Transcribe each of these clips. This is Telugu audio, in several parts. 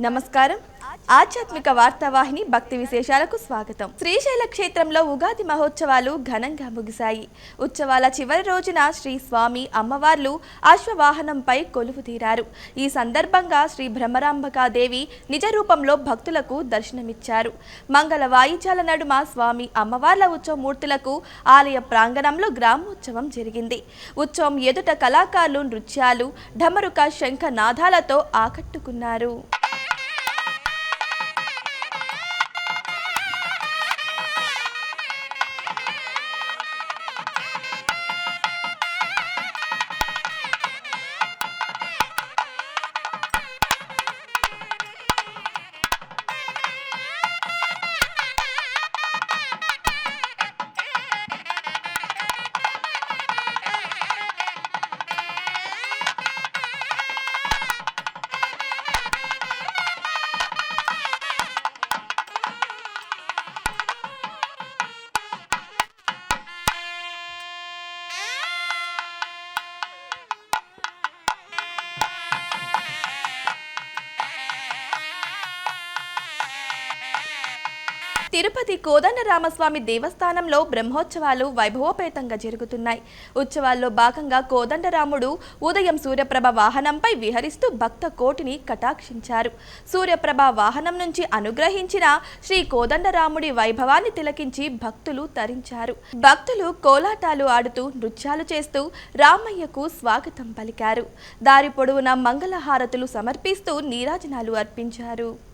నమస్కారం. ఆధ్యాత్మిక వార్తావాహిని భక్తి విశేషాలకు స్వాగతం. శ్రీశైల క్షేత్రంలో ఉగాది మహోత్సవాలు ఘనంగా ముగిశాయి. ఉత్సవాల చివరి రోజున శ్రీ స్వామి అమ్మవార్లు అశ్వవాహనంపై కొలువు తీరారు. ఈ సందర్భంగా శ్రీ భ్రమరాంబకాదేవి నిజ రూపంలో భక్తులకు దర్శనమిచ్చారు. మంగళ వాయిద్యాల నడుమ స్వామి అమ్మవార్ల ఉత్సవమూర్తులకు ఆలయ ప్రాంగణంలో గ్రామోత్సవం జరిగింది. ఉత్సవం ఎదుట కళాకారులు నృత్యాలు ఢమరుక శంఖ నాదాలతో ఆకట్టుకున్నారు. తిరుపతి కోదండరామస్వామి దేవస్థానంలో బ్రహ్మోత్సవాలు వైభవోపేతంగా జరుగుతున్నాయి. ఉత్సవాల్లో భాగంగా కోదండరాముడు ఉదయం సూర్యప్రభ వాహనంపై విహరిస్తూ భక్త కోటిని కటాక్షించారు. సూర్యప్రభ వాహనం నుంచి అనుగ్రహించిన శ్రీ కోదండరాముడి వైభవాన్ని తిలకించి భక్తులు తరించారు. భక్తులు కోలాటాలు ఆడుతూ నృత్యాలు చేస్తూ రామయ్యకు స్వాగతం పలికారు. దారి పొడవునా మంగళహారతులు సమర్పిస్తూ నీరాజనాలు అర్పించారు.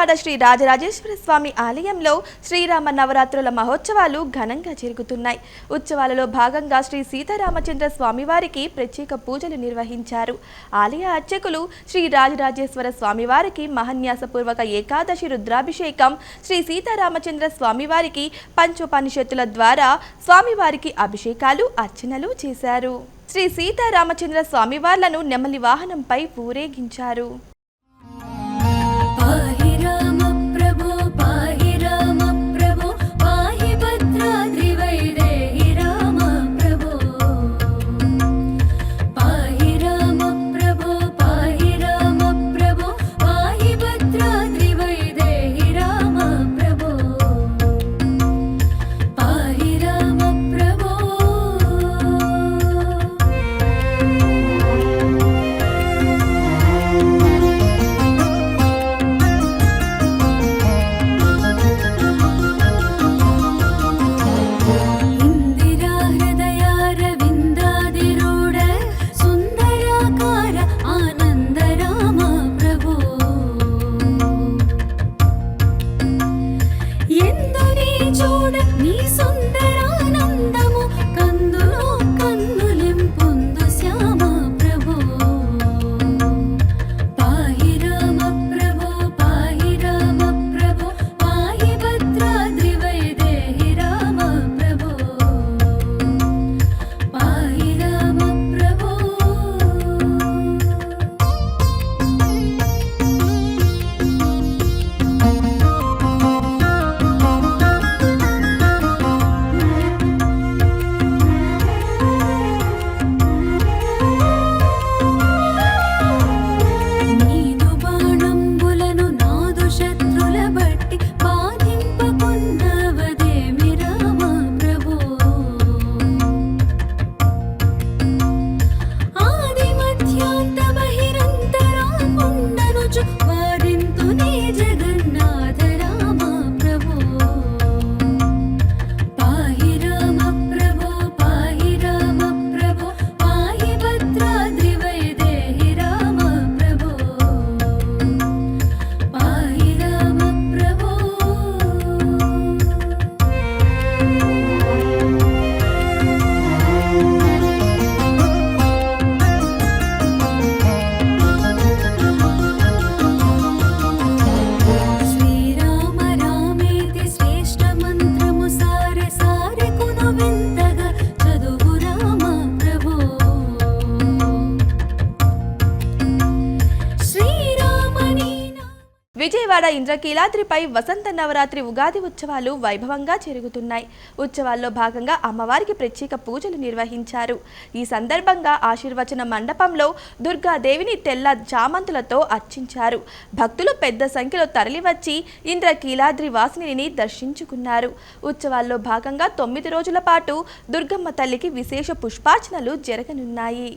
విజయవాడ శ్రీ రాజరాజేశ్వర స్వామి ఆలయంలో శ్రీరామ నవరాత్రుల మహోత్సవాలు ఘనంగా జరుగుతున్నాయి. ఉత్సవాలలో భాగంగా శ్రీ సీతారామచంద్ర స్వామివారికి ప్రత్యేక పూజలు నిర్వహించారు. ఆలయ అర్చకులు శ్రీ రాజరాజేశ్వర స్వామివారికి మహన్యాసపూర్వక ఏకాదశి రుద్రాభిషేకం శ్రీ సీతారామచంద్ర స్వామివారికి పంచోపనిషత్తుల ద్వారా స్వామివారికి అభిషేకాలు అర్చనలు చేశారు. శ్రీ సీతారామచంద్ర స్వామివార్లను నెమలి వాహనంపై ఊరేగించారు. না విజయవాడ ఇంద్రకీలాద్రిపై వసంత నవరాత్రి ఉగాది ఉత్సవాలు వైభవంగా జరుగుతున్నాయి. ఉత్సవాల్లో భాగంగా అమ్మవారికి ప్రత్యేక పూజలు నిర్వహించారు. ఈ సందర్భంగా ఆశీర్వచన మండపంలో దుర్గాదేవిని తెల్ల చామంతులతో అర్చించారు. భక్తులు పెద్ద సంఖ్యలో తరలివచ్చి ఇంద్రకీలాద్రి వాసినిని దర్శించుకున్నారు. ఉత్సవాల్లో భాగంగా తొమ్మిది రోజుల పాటు దుర్గమ్మ తల్లికి విశేష పుష్పార్చనలు జరగనున్నాయి.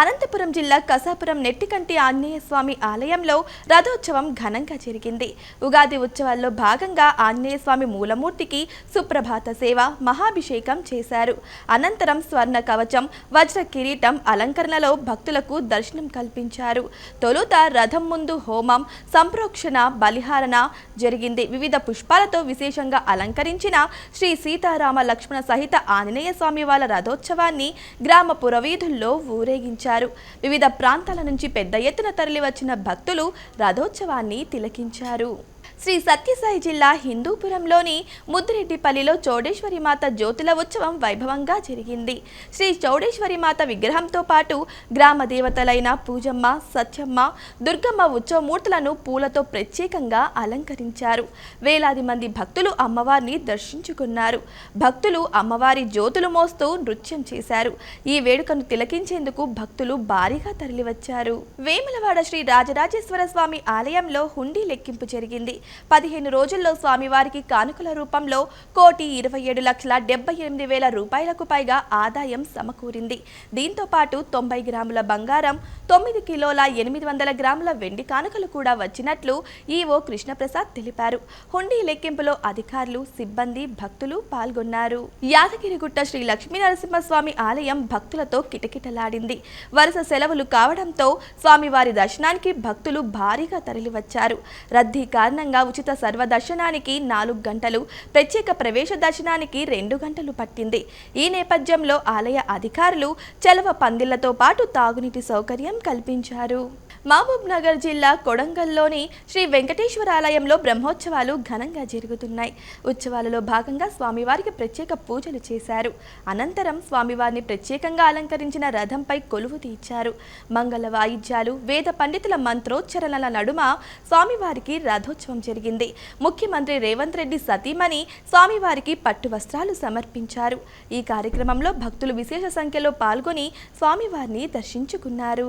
అనంతపురం జిల్లా కసాపురం నెట్టికంటి ఆంజనేయ స్వామి ఆలయంలో రథోత్సవం ఘనంగా జరిగింది. ఉగాది ఉత్సవాల్లో భాగంగా ఆంజనేయ స్వామి మూలమూర్తికి సుప్రభాత సేవ మహాభిషేకం చేశారు. అనంతరం స్వర్ణ కవచం వజ్ర కిరీటం అలంకరణలో భక్తులకు దర్శనం కల్పించారు. తొలుత రథం ముందు హోమం సంప్రోక్షణ బలిహారణ జరిగింది. వివిధ పుష్పాలతో విశేషంగా అలంకరించిన శ్రీ సీతారామ లక్ష్మణ సహిత ఆంజనేయ స్వామి వాళ్ళ రథోత్సవాన్ని గ్రామ పురవీధుల్లో ఊరేగించారు. వివిధ ప్రాంతాల నుంచి పెద్ద ఎత్తున తరలివచ్చిన భక్తులు రథోత్సవాన్ని తిలకించారు. శ్రీ సత్యసాయి జిల్లా హిందూపురంలోని ముద్దిరెడ్డిపల్లిలో చౌడేశ్వరి మాత జ్యోతుల ఉత్సవం వైభవంగా జరిగింది. శ్రీ చౌడేశ్వరి మాత విగ్రహంతో పాటు గ్రామ దేవతలైన పూజమ్మ సత్యమ్మ దుర్గమ్మ ఉత్సవమూర్తులను పూలతో ప్రత్యేకంగా అలంకరించారు. వేలాది మంది భక్తులు అమ్మవారిని దర్శించుకున్నారు. భక్తులు అమ్మవారి జ్యోతులు మోస్తూ నృత్యం చేశారు. ఈ వేడుకను తిలకించేందుకు భక్తులు భారీగా తరలివచ్చారు. వేములవాడ శ్రీ రాజరాజేశ్వర స్వామి ఆలయంలో హుండీ లెక్కింపు జరిగింది. పదిహేను రోజుల్లో స్వామివారికి కానుకల రూపంలో కోటి ఇరవై ఏడు లక్షల డెబ్బై ఎనిమిది వేల రూపాయలకు పైగా ఆదాయం సమకూరింది. దీంతో పాటు తొంభై గ్రాముల బంగారం తొమ్మిది కిలోల ఎనిమిది వందల గ్రాముల వెండి కానుకలు కూడా వచ్చినట్లు ఈవో కృష్ణప్రసాద్ తెలిపారు. హుండీ లెక్కింపులో అధికారులు సిబ్బంది భక్తులు పాల్గొన్నారు. యాదగిరిగుట్ట శ్రీ లక్ష్మీనరసింహస్వామి ఆలయం భక్తులతో కిటకిటలాడింది. వరుస సెలవులు కావడంతో స్వామివారి దర్శనానికి భక్తులు భారీగా తరలివచ్చారు. రద్దీ కారణంగా ఉచిత సర్వ దర్శనానికి నాలుగు గంటలు ప్రత్యేక ప్రవేశ దర్శనానికి రెండు గంటలు పట్టింది. ఈ నేపథ్యంలో ఆలయ అధికారులు చలవ పందిళ్ళతో పాటు తాగునీటి సౌకర్యం కల్పించారు. మహబూబ్ నగర్ జిల్లా కొడంగల్లోని శ్రీ వెంకటేశ్వర ఆలయంలో బ్రహ్మోత్సవాలు ఘనంగా జరుగుతున్నాయి. ఉత్సవాలలో భాగంగా స్వామివారికి ప్రత్యేక పూజలు చేశారు. అనంతరం స్వామివారిని ప్రత్యేకంగా అలంకరించిన రథంపై కొలువు తీర్చారు. మంగళ వాయిద్యాలు వేద పండితుల మంత్రోచ్చరణల నడుమ స్వామివారికి రథోత్సవం జరిగింది. ముఖ్యమంత్రి రేవంత్ రెడ్డి సతీమణి స్వామివారికి పట్టు వస్త్రాలు సమర్పించారు. ఈ కార్యక్రమంలో భక్తులు విశేష సంఖ్యలో పాల్గొని స్వామివారిని దర్శించుకున్నారు.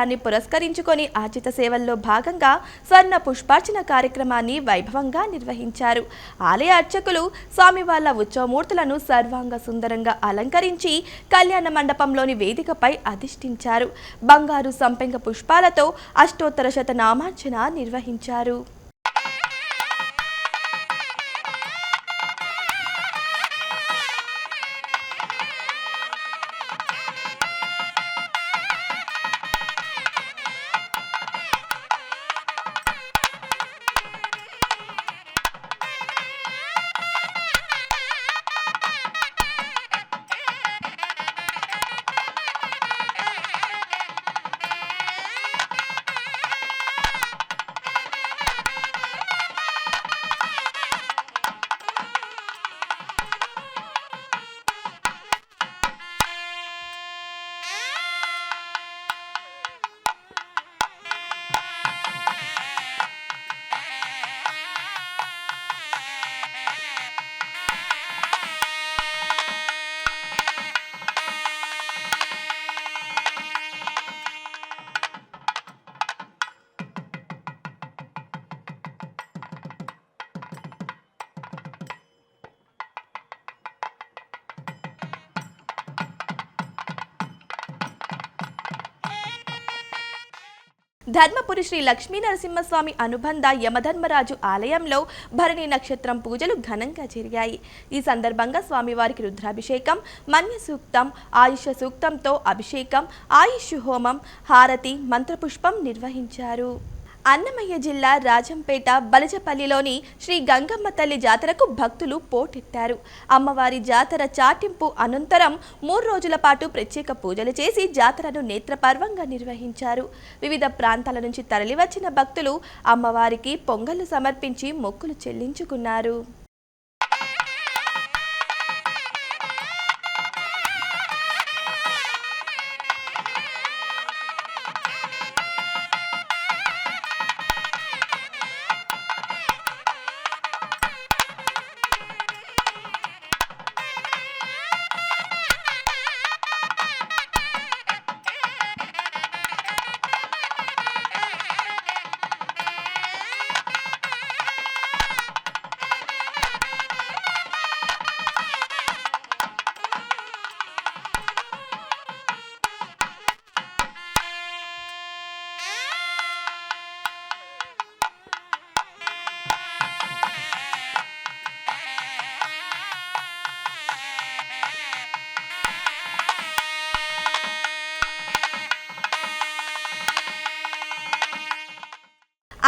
సోమవారాన్ని పురస్కరించుకొని ఆర్జిత సేవల్లో భాగంగా స్వర్ణ పుష్పార్చన కార్యక్రమాన్ని వైభవంగా నిర్వహించారు. ఆలయ అర్చకులు స్వామివార్ల ఉత్సవమూర్తులను సర్వాంగ సుందరంగా అలంకరించి కళ్యాణ మండపంలోని వేదికపై అధిష్ఠించారు. బంగారు సంపెంగ పుష్పాలతో అష్టోత్తర శతనామార్చన నిర్వహించారు. ధర్మపురి శ్రీ లక్ష్మీ నరసింహస్వామి అనుబంధ యమధర్మరాజు ఆలయంలో భరణి నక్షత్రం పూజలు ఘనంగా జరిగాయి. ఈ సందర్భంగా స్వామివారికి రుద్రాభిషేకం మన్య సూక్తం ఆయుష సూక్తంతో అభిషేకం ఆయుష్ హోమం హారతి మంత్రపుష్పం నిర్వహించారు. అన్నమయ్య జిల్లా రాజంపేట బలజపల్లిలోని శ్రీ గంగమ్మ తల్లి జాతరకు భక్తులు పోటెత్తారు. అమ్మవారి జాతర చాటింపు అనంతరం మూడు రోజుల పాటు ప్రత్యేక పూజలు చేసి జాతరను నేత్రపర్వంగా నిర్వహించారు. వివిధ ప్రాంతాల నుంచి తరలివచ్చిన భక్తులు అమ్మవారికి పొంగళ్ళు సమర్పించి మొక్కులు చెల్లించుకున్నారు.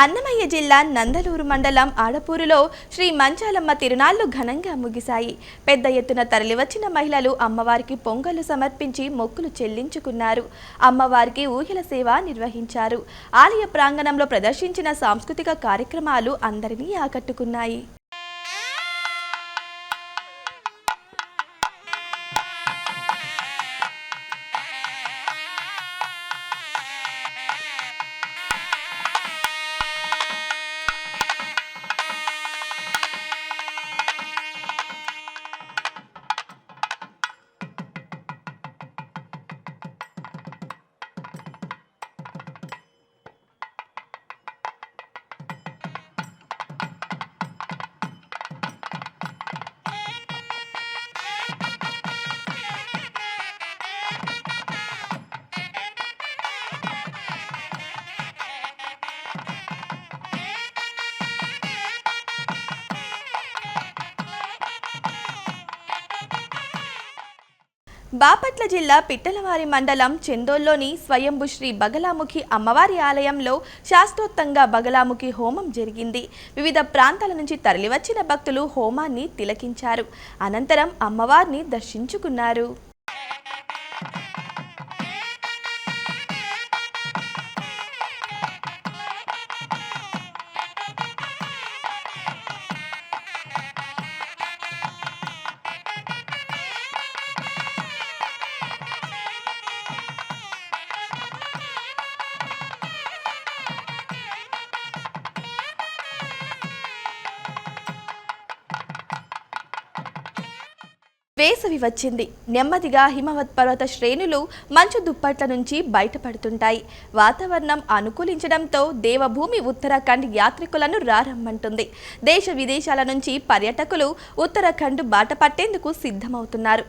అన్నమయ్య జిల్లా నందలూరు మండలం ఆడపూరులో శ్రీ మంచాలమ్మ తిరునాళ్ళు ఘనంగా ముగిశాయి. పెద్ద ఎత్తున తరలివచ్చిన మహిళలు అమ్మవారికి పొంగలు సమర్పించి మొక్కులు చెల్లించుకున్నారు. అమ్మవారికి ఊహిల సేవ నిర్వహించారు. ఆలయ ప్రాంగణంలో ప్రదర్శించిన సాంస్కృతిక కార్యక్రమాలు అందరినీ ఆకట్టుకున్నాయి. బాపట్ల జిల్లా పిట్టలవారి మండలం చెందోల్లోని స్వయంభు శ్రీ బగలాముఖి అమ్మవారి ఆలయంలో శాస్త్రోత్తంగా బగలాముఖి హోమం జరిగింది. వివిధ ప్రాంతాల నుంచి తరలివచ్చిన భక్తులు హోమాన్ని తిలకించారు. అనంతరం అమ్మవారిని దర్శించుకున్నారు. వేసవి వచ్చింది. నెమ్మదిగా హిమవత్ పర్వత శ్రేణులు మంచు దుప్పట్ల నుంచి బయటపడుతుంటాయి. వాతావరణం అనుకూలించడంతో దేవభూమి ఉత్తరాఖండ్ యాత్రికులను రారమ్మంటుంది. దేశ విదేశాల నుంచి పర్యాటకులు ఉత్తరాఖండ్ బాట పట్టేందుకు సిద్ధమవుతున్నారు.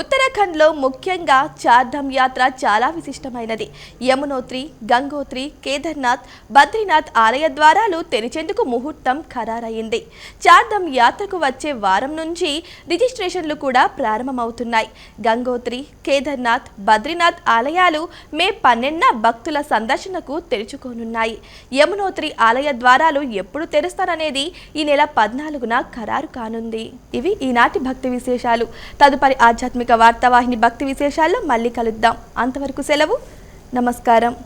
ఉత్తరాఖండ్లో ముఖ్యంగా చార్ధమ్ యాత్ర చాలా విశిష్టమైనది. యమునోత్రి గంగోత్రి కేదార్నాథ్ బద్రీనాథ్ ఆలయ ద్వారాలు తెరిచేందుకు ముహూర్తం ఖరారైంది చార్ధమ్ యాత్రకు వచ్చే వారం నుంచి రిజిస్ట్రేషన్లు కూడా ప్రారంభమవుతున్నాయి. గంగోత్రి కేదార్నాథ్ బద్రీనాథ్ ఆలయాలు మే పన్నెండున భక్తుల సందర్శనకు తెరుచుకోనున్నాయి. యమునోత్రి ఆలయ ద్వారాలు ఎప్పుడు తెరుస్తారనేది ఈ నెల పద్నాలుగున ఖరారు కానుంది. ఇవి ఈనాటి భక్తి విశేషాలు. తదుపరి ఆధ్యాత్మిక వార్తావాహిని భక్తి విశేషాల్లో మళ్ళీ కలుద్దాం. అంతవరకు సెలవు. నమస్కారం.